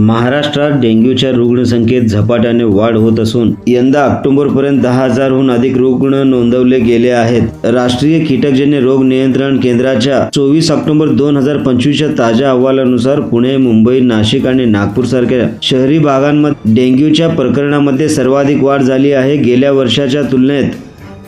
महाराष्ट्रात डेंग्यूच्या रुग्णसंख्येत झपाट्याने वाढ होत असून यंदा ऑक्टोबरपर्यंत दहा हजारहून अधिक रुग्ण नोंदवले गेले आहेत. राष्ट्रीय कीटकजन्य रोग नियंत्रण केंद्राच्या चोवीस ऑक्टोबर दोन हजार पंचवीसच्या ताज्या अहवालानुसार पुणे मुंबई नाशिक आणि नागपूर सारख्या शहरी भागांमध्ये डेंग्यूच्या प्रकरणामध्ये सर्वाधिक वाढ झाली आहे. गेल्या वर्षाच्या तुलनेत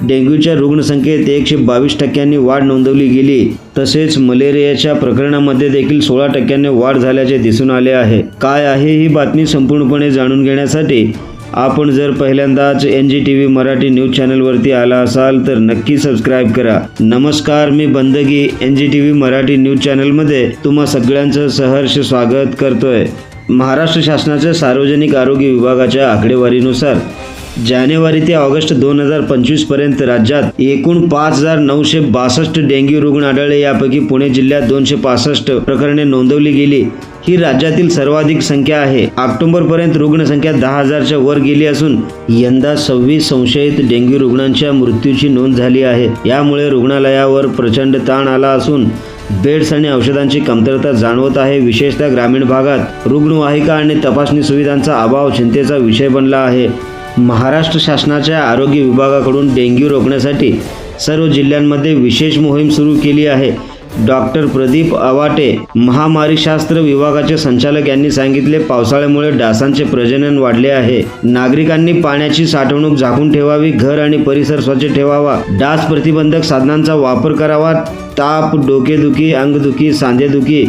डेंग्यूच्या रुग्णसंख्येत एकशे बावीस टक्क्यांनी वाढ नोंदवली गेली. तसेच मलेरियाच्या प्रकरणामध्ये देखील सोळा टक्क्यांनी वाढ झाल्याचे दिसून आले आहे. काय आहे ही बातमी संपूर्णपणे जाणून घेण्यासाठी आपण जर पहिल्यांदाच N G T V Marathi news चॅनलवरती आला असाल तर नक्की सबस्क्राईब करा. नमस्कार मी Bandagi N G T V Marathi news चॅनलमध्ये तुम्हा सगळ्यांचं सहर्ष स्वागत करतोय. महाराष्ट्र शासनाच्या सार्वजनिक आरोग्य विभागाच्या आकडेवारीनुसार जानेवारी ते ऑगस्ट दोन हजार पंचवीसपर्यंत राज्यात एकूण पाच हजार नऊशे बासष्ट डेंग्यू रुग्ण आढळले. यापैकी पुणे जिल्ह्यात दोनशे पासष्ट प्रकरणे नोंदवली गेली. ही राज्यातील सर्वाधिक संख्या आहे. ऑक्टोबर पर्यंत रुग्णसंख्या दहा हजारच्या वर गेली असून यंदा सव्वीस संशयित डेंग्यू रुग्णांच्या मृत्यूची नोंद झाली आहे. यामुळे रुग्णालयावर प्रचंड ताण आला असून बेड्स आणि औषधांची कमतरता जाणवत आहे. विशेषतः ग्रामीण भागात रुग्णवाहिका आणि तपासणी सुविधांचा अभाव चिंतेचा विषय बनला आहे. महाराष्ट्र शासनाच्या आरोग्य विभागाकडून डेंग्यू रोखण्यासाठी सर्व जिल्ह्यांमध्ये विशेष मोहीम सुरू केली आहे. डॉक्टर प्रदीप अवाटे महामारीशास्त्र विभागाचे संचालक यांनी सांगितले पावसाळ्यामुळे डासांचे प्रजनन वाढले आहे. नागरिकांनी पाण्याची साठवणूक झाकून ठेवावी घर आणि परिसर स्वच्छ ठेवावा. डास प्रतिबंधक साधनांचा वापर करावा ताप डोकेदुखी अंगदुखी सांधेदुखी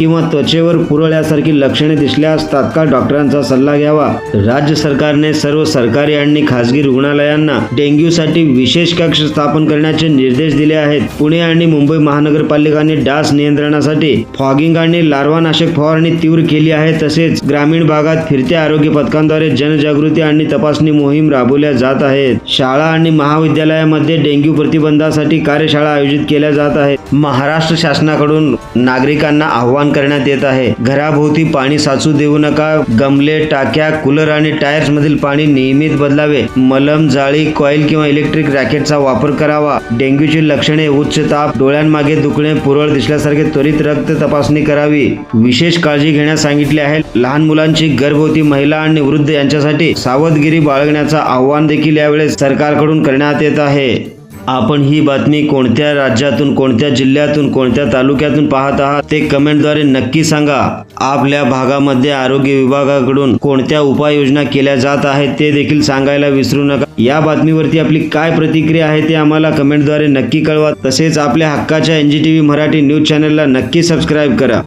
किंवा त्वचेवर पुरळ्यासारखी लक्षणे दिसल्यास तात्काळ डॉक्टरांचा सल्ला घ्यावा. राज्य सरकारने सर्व सरकारी आणि खासगी रुग्णालयांना डेंग्यूसाठी विशेष कक्ष स्थापन करण्याचे निर्देश दिले आहेत. पुणे आणि मुंबई महानगरपालिकांनी डास नियंत्रणासाठी फॉगिंग आणि लार्वानाशक फवारणी तीव्र केली आहे. तसेच ग्रामीण भागात फिरत्या आरोग्य पथकांद्वारे जनजागृती आणि तपासणी मोहीम राबवल्या जात आहेत. शाळा आणि महाविद्यालयामध्ये डेंग्यू प्रतिबंधासाठी कार्यशाळा आयोजित केल्या जात आहेत. महाराष्ट्र शासनाकडून नागरिकांना आव्हान करण्यात येत आहे. घराभोवती पाणी साचू देऊ नका. गमले टाक्या कूलर आणि टायर्स मधील पाणी नियमित बदलावे. मलम जाळी कॉईल किंवा इलेक्ट्रिक रॅकेटचा वापर करावा. डेंग्यूची लक्षणे उच्च ताप डोळ्यांमागे दुखणे पुरळ दिसल्यासारखे त्वरित रक्त तपासणी करावी. विशेष काळजी घेण्यास सांगितले आहे. लहान मुलांची गर्भवती महिला आणि वृद्ध यांच्यासाठी सावधगिरी बाळगण्याचं आव्हान देखील यावेळेस सरकारकडून करण्यात येत आहे. आपण ही बातमी कोणत्या राज्यातून कोणत्या जिल्ह्यातून कोणत्या तालुक्यातून पाहत आहात ते कमेंटद्वारे नक्की सांगा. आपल्या भागामध्ये आरोग्य विभागाकडून कोणत्या उपाययोजना केल्या जात आहेत ते देखील सांगायला विसरू नका. या बातमीवरती आपली काय प्रतिक्रिया आहे ते आम्हाला कमेंटद्वारे नक्की कळवा. तसेच आपल्या हक्काच्या N G T V Marathi news चॅनलला नक्की सबस्क्राईब करा.